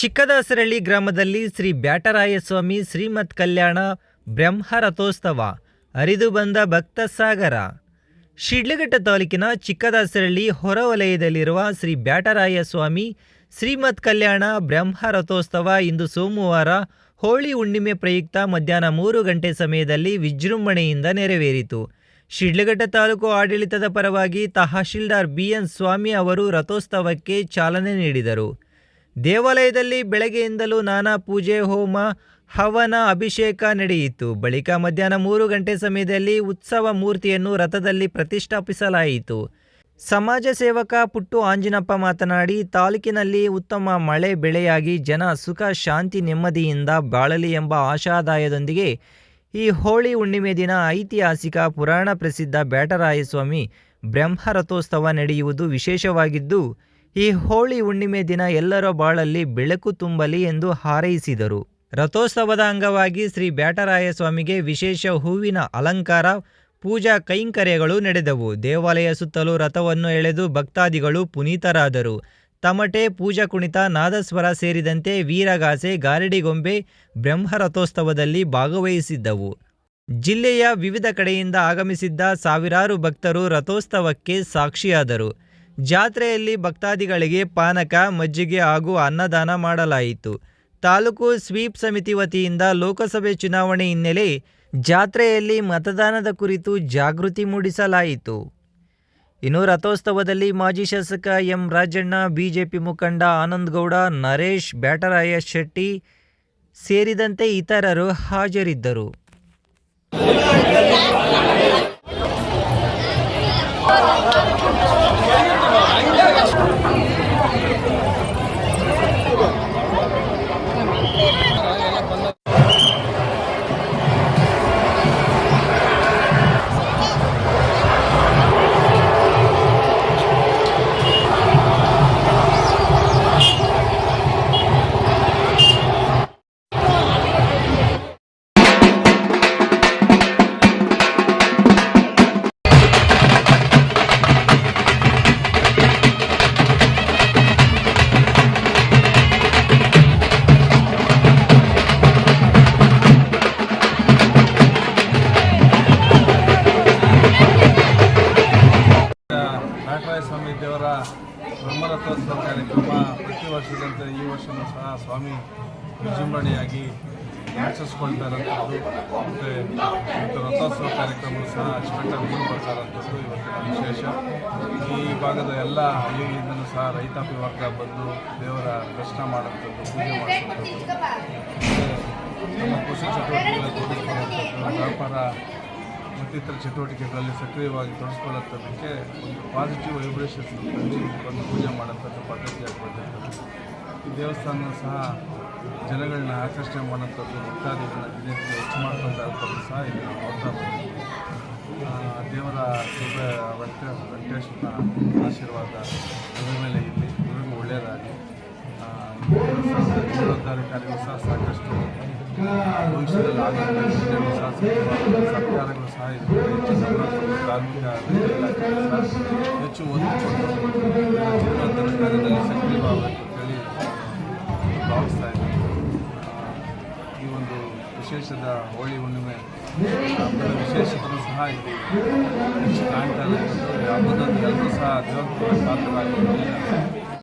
ಚಿಕ್ಕದಾಸರಳ್ಳಿ ಗ್ರಾಮದಲ್ಲಿ ಶ್ರೀ ಬ್ಯಾಟರಾಯಸ್ವಾಮಿ ಶ್ರೀಮತ್ ಕಲ್ಯಾಣ ಬ್ರಹ್ಮ ಅರಿದು ಬಂದ ಭಕ್ತ ಸಾಗರ. ಶಿಡ್ಲಘಟ್ಟ ತಾಲೂಕಿನ ಚಿಕ್ಕದಾಸರಳ್ಳಿ ಹೊರವಲಯದಲ್ಲಿರುವ ಶ್ರೀ ಬ್ಯಾಟರಾಯಸ್ವಾಮಿ ಶ್ರೀಮತ್ ಕಲ್ಯಾಣ ಬ್ರಹ್ಮ ರಥೋತ್ಸವ ಇಂದು ಸೋಮವಾರ ಹೋಳಿ ಹುಣ್ಣಿಮೆ ಪ್ರಯುಕ್ತ ಮಧ್ಯಾಹ್ನ ಮೂರು ಗಂಟೆ ಸಮಯದಲ್ಲಿ ವಿಜೃಂಭಣೆಯಿಂದ ನೆರವೇರಿತು. ಶಿಡ್ಲಘಟ್ಟ ತಾಲೂಕು ಆಡಳಿತದ ಪರವಾಗಿ ತಹಶೀಲ್ದಾರ್ ಬಿಎನ್ ಸ್ವಾಮಿ ಅವರು ರಥೋತ್ಸವಕ್ಕೆ ಚಾಲನೆ ನೀಡಿದರು. ದೇವಾಲಯದಲ್ಲಿ ಬೆಳಗ್ಗೆಯಿಂದಲೂ ನಾನಾ ಪೂಜೆ, ಹೋಮ, ಹವನ, ಅಭಿಷೇಕ ನಡೆಯಿತು. ಬಳಿಕ ಮಧ್ಯಾಹ್ನ ಮೂರು ಗಂಟೆ ಸಮಯದಲ್ಲಿ ಉತ್ಸವ ಮೂರ್ತಿಯನ್ನು ರಥದಲ್ಲಿ ಪ್ರತಿಷ್ಠಾಪಿಸಲಾಯಿತು. ಸಮಾಜ ಸೇವಕ ಪುಟ್ಟು ಆಂಜಿನಪ್ಪ ಮಾತನಾಡಿ, ತಾಲೂಕಿನಲ್ಲಿ ಉತ್ತಮ ಮಳೆ ಬೆಳೆಯಾಗಿ ಜನ ಸುಖ, ಶಾಂತಿ, ನೆಮ್ಮದಿಯಿಂದ ಬಾಳಲಿ ಎಂಬ ಆಶಾದಾಯದೊಂದಿಗೆ ಈ ಹೋಳಿ ಹುಣ್ಣಿಮೆ ದಿನ ಐತಿಹಾಸಿಕ ಪುರಾಣ ಪ್ರಸಿದ್ಧ ಬ್ಯಾಟರಾಯಸ್ವಾಮಿ ಬ್ರಹ್ಮರಥೋತ್ಸವ ನಡೆಯುವುದು ವಿಶೇಷವಾಗಿದ್ದು ಈ ಹೋಳಿ ಹುಣ್ಣಿಮೆ ದಿನ ಎಲ್ಲರ ಬಾಳಲ್ಲಿ ಬೆಳಕು ತುಂಬಲಿ ಎಂದು ಹಾರೈಸಿದರು. ರಥೋತ್ಸವದ ಅಂಗವಾಗಿ ಶ್ರೀ ಬ್ಯಾಟರಾಯಸ್ವಾಮಿಗೆ ವಿಶೇಷ ಹೂವಿನ ಅಲಂಕಾರ, ಪೂಜಾ ಕೈಂಕರ್ಯಗಳು ನಡೆದವು. ದೇವಾಲಯ ಸುತ್ತಲೂ ರಥವನ್ನು ಎಳೆದು ಭಕ್ತಾದಿಗಳು ಪುನೀತರಾದರು. ತಮಟೆ, ಪೂಜಾ ಕುಣಿತ, ನಾದಸ್ವರ ಸೇರಿದಂತೆ ವೀರಗಾಸೆ, ಗಾರಡಿಗೊಂಬೆ, ಬ್ರಹ್ಮ ರಥೋತ್ಸವದಲ್ಲಿ ಭಾಗವಹಿಸಿದ್ದವು. ಜಿಲ್ಲೆಯ ವಿವಿಧ ಕಡೆಯಿಂದ ಆಗಮಿಸಿದ್ದ ಸಾವಿರಾರು ಭಕ್ತರು ರಥೋತ್ಸವಕ್ಕೆ ಸಾಕ್ಷಿಯಾದರು. ಜಾತ್ರೆಯಲ್ಲಿ ಭಕ್ತಾದಿಗಳಿಗೆ ಪಾನಕ, ಮಜ್ಜಿಗೆ ಹಾಗೂ ಅನ್ನದಾನ ಮಾಡಲಾಯಿತು. ತಾಲೂಕು ಸ್ವೀಪ್ ಸಮಿತಿ ವತಿಯಿಂದ ಲೋಕಸಭೆ ಚುನಾವಣೆ ಹಿನ್ನೆಲೆ ಜಾತ್ರೆಯಲ್ಲಿ ಮತದಾನದ ಕುರಿತು ಜಾಗೃತಿ ಮೂಡಿಸಲಾಯಿತು. ಇನ್ನು ರಥೋತ್ಸವದಲ್ಲಿ ಮಾಜಿ ಶಾಸಕ ಎಂ ರಾಜಣ್ಣ, ಬಿಜೆಪಿ ಮುಖಂಡ ಆನಂದಗೌಡ ನರೇಶ್ ಬ್ಯಾಟರಾಯ ಶೆಟ್ಟಿ ಸೇರಿದಂತೆ ಇತರರು ಹಾಜರಿದ್ದರು. ವರ್ಷದಂತೆ ಈ ವರ್ಷವೂ ಸಹ ಸ್ವಾಮಿ ವಿಜೃಂಭಣೆಯಾಗಿ ಆಚರಿಸ್ಕೊಳ್ತಾ ಇರೋಂಥದ್ದು ಮತ್ತು ರಥೋತ್ಸವ ಕಾರ್ಯಕ್ರಮ ಸಹ ಅಚ್ಚುಕಟ್ಟಾಗಿ ಮುಂದೆ ಬರ್ತಾ ಇರೋಂಥದ್ದು ಇವತ್ತಿನ ವಿಶೇಷ. ಈ ಭಾಗದ ಎಲ್ಲ ಹಳ್ಳಿಗಳಿಂದಲೂ ಸಹ ರೈತಾಪಿ ವರ್ಗ ಬಂದು ದೇವರ ದರ್ಶನ ಮಾಡೋಂಥದ್ದು ಪೂಜೆ ಮಾಡೋಂಥದ್ದು ಮತ್ತು ನಮ್ಮ ಕೃಷಿ ಚಟುವಟಿಕೆಗಳ ವ್ಯಾಪಾರ ಮತ್ತಿತರ ಚಟುವಟಿಕೆಗಳಲ್ಲಿ ಸಕ್ರಿಯವಾಗಿ ತೊಡಗಿಸ್ಕೊಳ್ಳೋಂಥದ್ದಕ್ಕೆ ಒಂದು ಪಾಸಿಟಿವ್ ವೈಬ್ರೇಷನ್ಸ್ ತಂದು ಒಂದು ಪೂಜೆ ಮಾಡೋಂಥದ್ದು ಪದ್ಧತಿ ಬಂದಿರ್ತದೆ ಈ ದೇವಸ್ಥಾನ ಸಹ ಜನಗಳನ್ನ ಆಕರ್ಷಣೆ ಮಾಡೋಂಥದ್ದು ಭಕ್ತಾದಿಗಳನ್ನ ದಿನಕ್ಕೆ ಹೆಚ್ಚು ಮಾಡ್ಕೊಳ್ತಾ ಸಹ ಇಲ್ಲಿ ನೋಡ್ತಾ ದೇವರ ಕೃಪೆ ವೆಂಕಟೇಶ್ವರ ಆಶೀರ್ವಾದ ಇದ್ರ ಮೇಲೆ ಇಲ್ಲಿ ಇವ್ರಿಗೂ ಒಳ್ಳೆಯದಾಗಿ ಜೀರ್ಣೋದ್ಧಾರ ಕಾರ್ಯಗಳು ಸಹ ಸಾಕಷ್ಟು ಸಹ ಸರ್ಕಾರ- ಸರ್ಕಾರಗಳು ಸಹ ಬಗ್ಗೆ ಹೆಚ್ಚು ಒಂದು ಕಾರ್ಯದಲ್ಲಿ ಭಾವಿಸ್ತಾ ಇದ್ದೀನಿ ಈ ಒಂದು ವಿಶೇಷದ ಹೋಳಿ ಹುಣ್ಣಿಮೆ ವಿಶೇಷತೆಯೂ ಸಹ ಇದೆ ಕಾಣ್ತಾ ಇದೆ. ಈ ಹಬ್ಬದಂದು ಎಲ್ಲರೂ ಸಹ ದೇವರ ಪಾತ್ರರಾಗಿದ್ದಾರೆ